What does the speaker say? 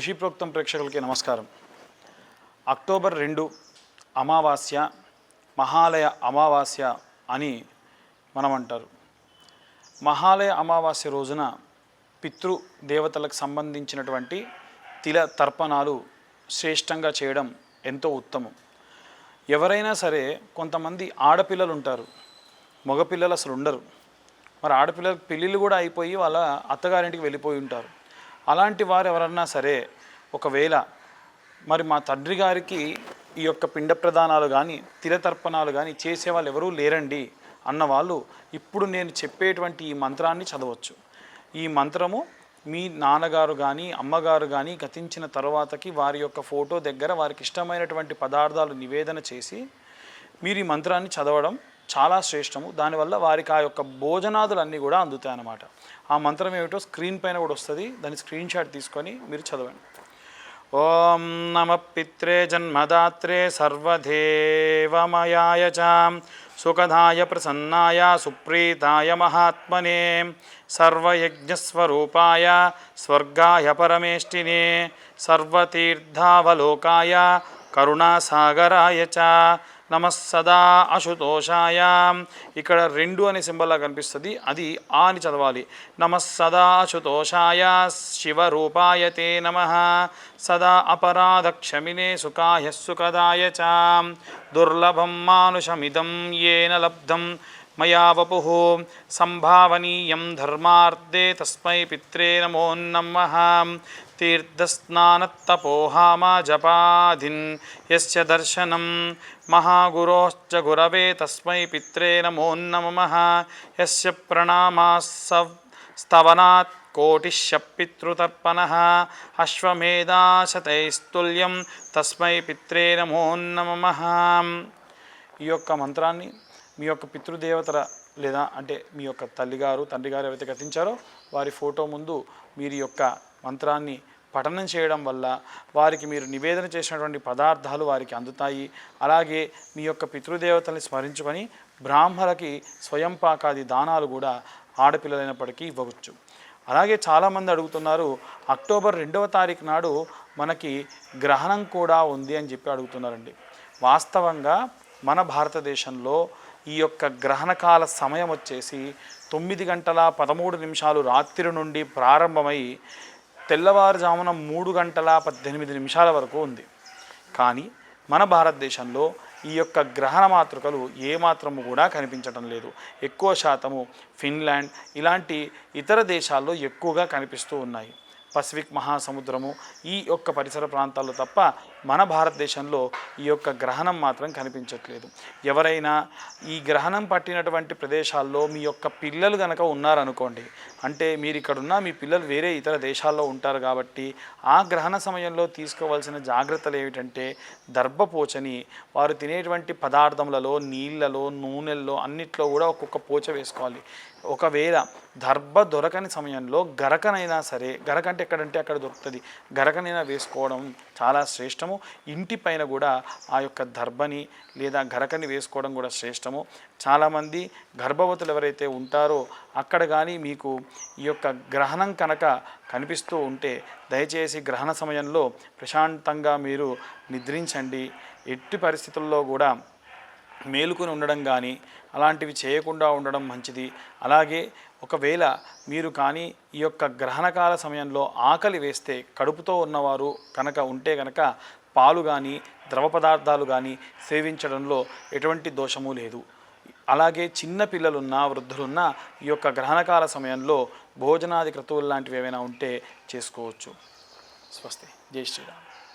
ఋషిప్రోక్తం ప్రేక్షకులకి నమస్కారం. అక్టోబర్ రెండు అమావాస్య మహాలయ అమావాస్య అని మనం అంటారు మహాలయ అమావాస్య రోజున పితృ దేవతలకు సంబంధించినటువంటి తిల తర్పణాలు శ్రేష్టంగా చేయడం ఎంతో ఉత్తమం. ఎవరైనా సరే కొంతమంది ఆడపిల్లలు ఉంటారు మగపిల్లలు అసలు ఉండరు మరి ఆడపిల్లలకు పెళ్ళిళ్ళు కూడా అయిపోయి వాళ్ళ అత్తగారింటికి వెళ్ళిపోయి ఉంటారు. అలాంటి వారు ఎవరన్నా సరే ఒకవేళ మరి మా తండ్రి గారికి ఈ యొక్క పిండ ప్రదానాలు కానీ తిరతర్పణాలు కానీ చేసే వాళ్ళు ఎవరూ లేరండి అన్న వాళ్ళు ఇప్పుడు నేను చెప్పేటువంటి ఈ మంత్రాన్ని చదవచ్చు. ఈ మంత్రము మీ నాన్నగారు కానీ అమ్మగారు కానీ గతించిన తర్వాతకి వారి యొక్క ఫోటో దగ్గర వారికి ఇష్టమైనటువంటి పదార్థాలు నివేదన చేసి మీరు ఈ మంత్రాన్ని చదవడం చాలా శ్రేష్టము. దానివల్ల వారికి ఆ యొక్క భోజనాదులన్నీ కూడా అందుతాయి అన్నమాట ఆ మంత్రం ఏమిటో స్క్రీన్ పైన కూడా వస్తుంది. దాని స్క్రీన్ షాట్ తీసుకొని మీరు చదవండి. ఓం నమ పిత్రే జన్మదాత్రే సర్వదేవమయాయ సుఖదాయ ప్రసన్నాయ సుప్రీతాయ మహాత్మనే. సర్వయజ్ఞస్వరూపాయ స్వర్గాయ పరమేష్టినే. సర్వతీర్థావలోకాయ కరుణాసాగరాయ చ. నమస్సదా అశుతోషాయ. ఇక్కడ రెండు అనే సింబల్లా కనిపిస్తుంది. అది ఆ అని చదవాలి. నమస్సదా అశుతోషాయ శివరూపాయ తే నమ. సదా అపరాధక్షమినే సుఖాయ సుఖదాయ చ. దుర్లభం మానుషమిదం ఏన లబ్ధం మయా వపు. సంభావనీయం ధర్మార్థే తస్మై పిత్రే నమో నమ. తీర్థస్నానత్తపోహామా జపాధిన్ యస్య దర్శనం మహాగురోశ్చ గురవే తస్మై పిత్రే నమో నమః యస్య ప్రణామా స్తవనాత్ కోటిశ్య పితృతర్పణ అశ్వమేధాశతైస్తుల్యం తస్మై పిత్రే నమో నమః ఈ యొక్క మంత్రాన్ని మీ యొక్క పితృదేవతల లేదా అంటే మీ యొక్క తల్లిగారు తండ్రి గారు ఎవరైతే గతించారో వారి ఫోటో ముందు మీరు యొక్క మంత్రాన్ని పఠనం చేయడం వల్ల వారికి మీరు నివేదన చేసినటువంటి పదార్థాలు వారికి అందుతాయి. అలాగే మీ యొక్క పితృదేవతల్ని స్మరించుకొని బ్రాహ్మణులకి స్వయం పాకాది దానాలు కూడా ఆడపిల్లలైనప్పటికీ ఇవ్వవచ్చు. అలాగే చాలామంది అడుగుతున్నారు అక్టోబర్ రెండవ తారీఖు నాడు మనకి గ్రహణం కూడా ఉంది అని చెప్పి అడుగుతున్నారండి. వాస్తవంగా మన భారతదేశంలో ఈ యొక్క గ్రహణకాల సమయం వచ్చేసి తొమ్మిది గంటల పదమూడు నిమిషాలు రాత్రి నుండి ప్రారంభమై తెల్లవారుజామున మూడు గంటల పద్దెనిమిది నిమిషాల వరకు ఉంది. కానీ మన భారతదేశంలో ఈ యొక్క గ్రహణ మాతృకలు ఏమాత్రము కూడా కనిపించడం లేదు. ఎక్కువ శాతము ఫిన్లాండ్ ఇలాంటి ఇతర దేశాల్లో ఎక్కువగా కనిపిస్తూ ఉన్నాయి. పసిఫిక్ మహాసముద్రము ఈ యొక్క పరిసర ప్రాంతాల్లో తప్ప మన భారతదేశంలో ఈ యొక్క గ్రహణం మాత్రం కనిపించట్లేదు. ఎవరైనా ఈ గ్రహణం పట్టినటువంటి ప్రదేశాల్లో మీ యొక్క పిల్లలు కనుక ఉన్నారనుకోండి అంటే మీరు ఇక్కడున్న మీ పిల్లలు వేరే ఇతర దేశాల్లో ఉంటారు కాబట్టి ఆ గ్రహణ సమయంలో తీసుకోవాల్సిన జాగ్రత్తలు ఏమిటంటే దర్భపోచని వారు తినేటువంటి పదార్థములలో నీళ్ళలో నూనెల్లో అన్నిట్లో కూడా ఒక్కొక్క పోచ వేసుకోవాలి. ఒకవేళ దర్భ దొరకని సమయంలో గరకనైనా సరే గరక అంటే ఎక్కడంటే అక్కడ దొరుకుతుంది. గరకనైనా వేసుకోవడం చాలా శ్రేష్టము ఇంటి పైన కూడా ఆ యొక్క దర్భని లేదా గరకని వేసుకోవడం కూడా శ్రేష్టము. చాలామంది గర్భవతులు ఎవరైతే ఉంటారో అక్కడ కానీ మీకు ఈ యొక్క గ్రహణం కనుక కనిపిస్తూ ఉంటే దయచేసి గ్రహణ సమయంలో ప్రశాంతంగా మీరు నిద్రించండి. ఎట్టి పరిస్థితుల్లో కూడా మేలుకొని ఉండడం కానీ అలాంటివి చేయకుండా ఉండడం మంచిది. అలాగే ఒకవేళ మీరు కానీ ఈ యొక్క గ్రహణకాల సమయంలో ఆకలి వేస్తే కడుపుతో ఉన్నవారు కనుక ఉంటే కనుక పాలు కానీ ద్రవ పదార్థాలు కానీ సేవించడంలో ఎటువంటి దోషము లేదు. అలాగే చిన్న పిల్లలున్నా వృద్ధులున్నా ఈ యొక్క గ్రహణకాల సమయంలో భోజనాది క్రతువులు లాంటివి ఏమైనా ఉంటే చేసుకోవచ్చు. స్వస్తి. జై శ్రీరామ్.